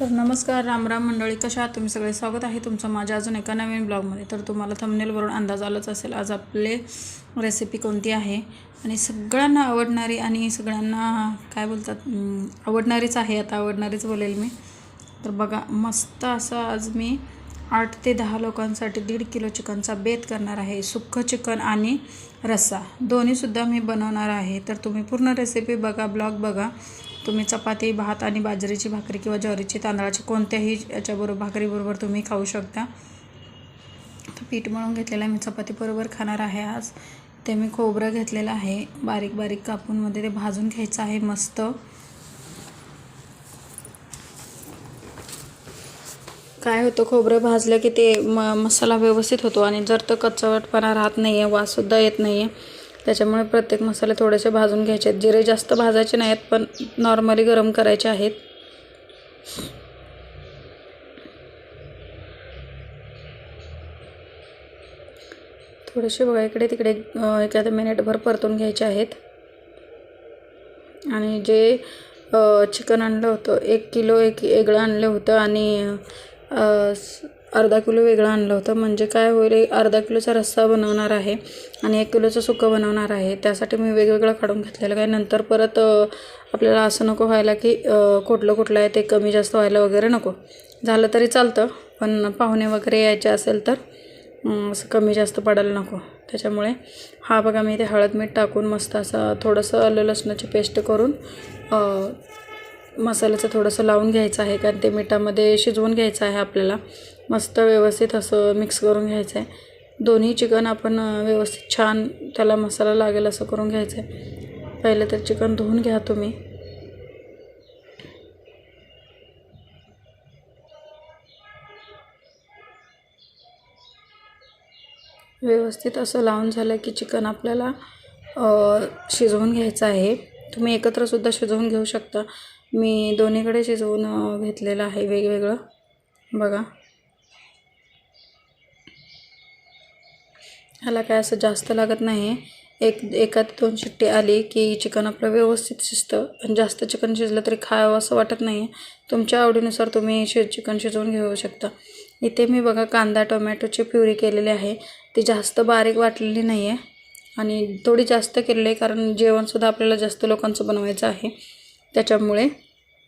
तर नमस्कार रामराम मंडळी कशा आहात तुम्ही? सगळे स्वागत आहे तुमचं माझ्या अजून एका नवीन ब्लॉगमध्ये. तर तुम्हाला थंबनेलवरून अंदाज आलाच असेल आज आपले रेसिपी कोणती आहे? आणि सगळ्यांना आवडणारी आणि सगळ्यांना काय बोलतात? आवडणारीच आहे आता आवडणारीच बोलेल मी. तर बघा मस्त असं आज मी आठ ते दहा लोकांसाठी दीड किलो चिकनचा बेत करणार आहे. सुक्कं चिकन आणि रस्सा. दोन्हीसुद्धा मी बनवणार आहे. तर तुम्ही पूर्ण रेसिपी बघा ब्लॉग बघा. तुम्ही चपाती भात आणि बाजरीची भाकरी किंवा ज्वारीची तांदळाची कोणत्याही याच्याबरोबर भाकरीबरोबर तुम्ही खाऊ शकता. तर पीठ मळून घेतलेलं आहे. मी चपातीबरोबर खाणार आहे आज. ते मी खोबरं घेतलेलं आहे. बारीक बारीक कापूनमध्ये ते भाजून घ्यायचं आहे मस्त. काय होतं खोबरं भाजलं की ते म मसाला व्यवस्थित होतो आणि जर तर कच्चावटपणा राहत नाही आहे वाससुद्धा येत नाही आहे त्याच्यामुळे प्रत्येक मसाले थोडेसे भाजून घ्यायचे आहेत. जिरे जास्त भाजायचे नाहीत पण नॉर्मली गरम करायचे आहेत. थोडेसे बघा इकडे तिकडे एखाद्या मिनिटभर परतून घ्यायचे आहेत. आणि जे चिकन आणलं होतं एक किलो एक एगळं आणलं होतं आणि अर्धा किलो वेगळं आणलं होतं. म्हणजे काय होईल एक अर्धा किलोचा रस्सा बनवणार आहे आणि एक किलोचं सुकं बनवणार आहे. त्यासाठी मी वेगवेगळं काढून घेतलेलं काय नंतर परत आपल्याला असं नको व्हायला की कुठलं कुठलं आहे ते कमी जास्त व्हायला वगैरे नको. झालं तरी चालतं पण पाहुणे वगैरे यायचे असेल तर असं कमी जास्त पडायला नको. त्याच्यामुळे हा बघा मी ते हळद मीठ टाकून मस्त असं थोडंसं आलं लसणाची पेस्ट करून मसाल्याचं थोडंसं लावून घ्यायचं आहे कारण ते मिठामध्ये शिजवून घ्यायचं आहे आपल्याला. मस्त व्यवस्थित असं मिक्स करून घ्यायचं आहे दोन्ही चिकन आपण व्यवस्थित छान त्याला मसाला लागेल असं करून घ्यायचं आहे पहिलं तर चिकन धुवून घ्या तुम्ही. व्यवस्थित असं लावून झालं की चिकन आपल्याला शिजवून घ्यायचं आहे. तुम्ही एकत्रसुद्धा शिजवून घेऊ शकता. मी दोन्हीकडे शिजवून घेतलेलं आहे वेगवेगळं. बघा. ह्याला काय असं जास्त लागत नाही एक एका ते दोन शिट्टी आली की चिकन आपलं व्यवस्थित शिजतं. आणि जास्त चिकन शिजलं तरी खावं असं वाटत नाही आहे तुमच्या आवडीनुसार तुम्ही शि चिकन शिजवून घेऊ शकता. इथे मी बघा कांदा टोमॅटोची प्युरी केलेली आहे. ती जास्त बारीक वाटलेली नाही आहे आणि थोडी जास्त केलेली आहे कारण जेवणसुद्धा आपल्याला जास्त लोकांचं बनवायचं आहे. त्याच्यामुळे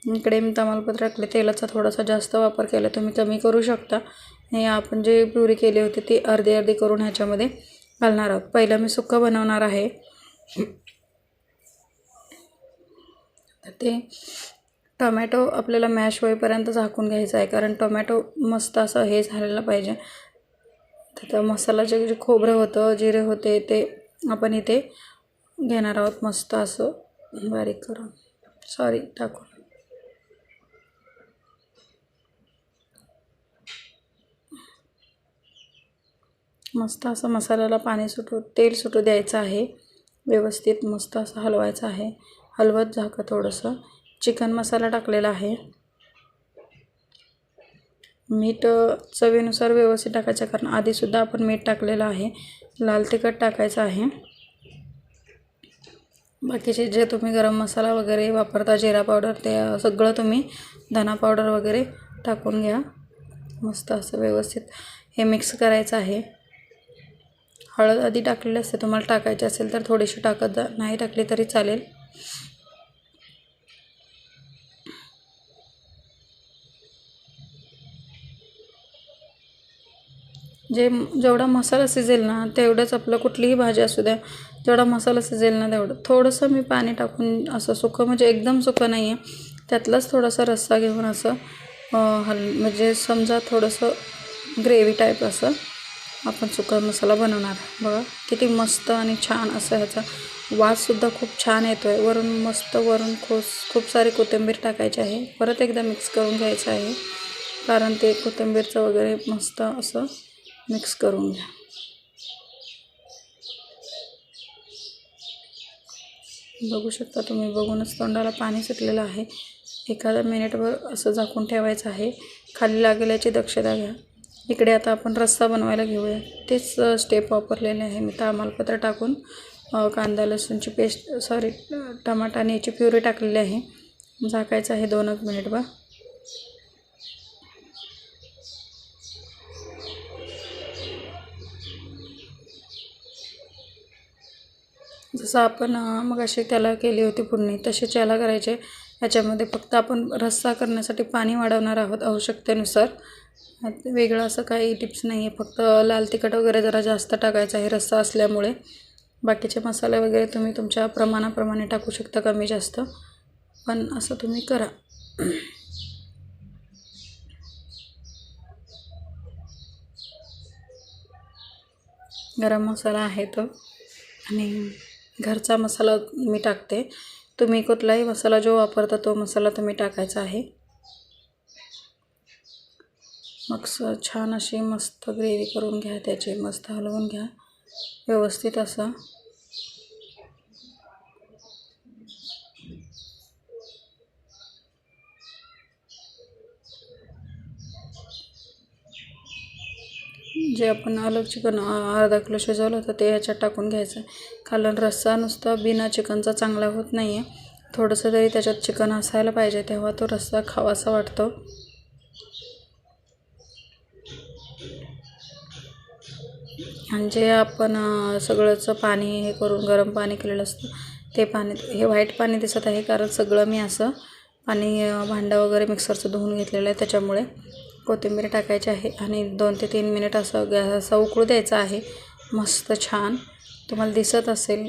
इकडे मी तमालपत्र टाकले तेलाचा थोडासा जास्त वापर केला तुम्ही कमी करू शकता. हे आपण जे प्युरी केली होती ती अर्धी अर्धी करून ह्याच्यामध्ये घालणार आहोत. पहिलं मी सुक्कं बनवणार आहे. ते टोमॅटो आपल्याला मॅश होईपर्यंत झाकून घ्यायचं आहे कारण टोमॅटो मस्त असं हे झालेलं पाहिजे. तर त्या मसाल्याचे जे खोबरं होतं जिरे होते ते आपण इथे घेणार आहोत मस्त असं बारीक करून. सॉरी टाकून मस्त असं मसाल्याला पाणी सुटू तेल सुटू द्यायचं आहे. व्यवस्थित मस्त असं हलवायचं आहे. हलवत झाकं थोडंसं. चिकन मसाला टाकलेला आहे. मीठ चवीनुसार व्यवस्थित टाकायचं कारण आधीसुद्धा आपण मीठ टाकलेलं आहे. लाल तिखट टाकायचं आहे. बाकीचे जे तुम्ही गरम मसाला वगैरे वापरता जिरा पावडर ते सगळं तुम्ही धना पावडर वगैरे टाकून घ्या. मस्त असं व्यवस्थित हे मिक्स करायचं आहे. हळद आधी टाकलेली असते तुम्हाला टाकायची असेल तर थोडीशी टाकत जा नाही टाकली तरी चालेल. जे जेवढा मसाला शिजेल ना तेवढंच आपलं कुठलीही भाजी असू द्या जेवढा मसाला शिजेल ना तेवढं. थोडंसं मी पाणी टाकून असं सुकं म्हणजे एकदम सुकं नाही आहे त्यातलाच थोडासा रस्सा घेऊन असं हल म्हणजे समजा थोडंसं ग्रेव्ही टाईप असं आपण सुका मसाला बनवणार. बघा किती मस्त आणि छान असं ह्याचा वाससुद्धा खूप छान येतो आहे वरून मस्त वरून खोस खूप सारी कोथिंबीर टाकायची आहे. परत एकदा मिक्स करून घ्यायचं आहे. कारण ते कोथिंबीरचं वगैरे मस्त असं मिक्स करून घ्या. बघू शकता तुम्ही बघूनच तोंडाला पाणी सुटलेलं आहे. एखादा मिनिटभर असं झाकून ठेवायचं आहे. खाली लागेल याची दक्षता घ्या. इकडे आता आपण रस्सा बनवायला घेऊया. तेच स्टेप वापरलेले आहे. मी तामालपत्र टाकून कांदा लसूणची पेस्ट सॉरी टमाटा आणि याची प्युरी टाकलेली आहे. झाकायचं आहे दोन एक बा जसं आपण मग अशी त्याला केली होती फोडणी तसेच याला करायचे. याच्यामध्ये फक्त आपण रस्सा करण्यासाठी पाणी वाढवणार आहोत आवश्यकतेनुसार. वेगळं असं काही टिप्स नाही आहे फक्त लाल तिखट वगैरे जरा जास्त टाकायचं आहे रस्सा असल्यामुळे. बाकीचे मसाले वगैरे तुम्ही तुमच्या प्रमाणाप्रमाणे टाकू शकता कमी जास्त पण असं तुम्ही करा. गरम मसाला आहे तो. आणि घरचा मसाला मी टाकते. तुम्ही कुठलाही मसाला जो वापरता तो मसाला तुम्ही टाकायचा आहे. मग स छान अशी मस्त ग्रेव्ही करून घ्या त्याची मस्त हलवून घ्या. व्यवस्थित असं. जे आपण अलग चिकन अर्धा किलो शिजवलं होतं ते ह्याच्यात टाकून घ्यायचं. कारण रस्सा नुसता बिना चिकनचा चांगला होत नाही आहे थोडंसं तरी त्याच्यात चिकन असायला पाहिजे तेव्हा तो रस्सा खावासा वाटतो. आणि जे आपण सगळंचं पाणी हे करून गरम पाणी केलेलं असतं ते पाणी हे व्हाईट पाणी दिसत आहे कारण सगळं मी असं पाणी भांडं वगैरे मिक्सरचं धुवून घेतलेलं आहे त्याच्यामुळे. कोथिंबीर टाकायची आहे आणि दोन ते तीन मिनिट असं गॅस असा उकळू द्यायचा आहे. मस्त छान. तुम्हाला दिसत असेल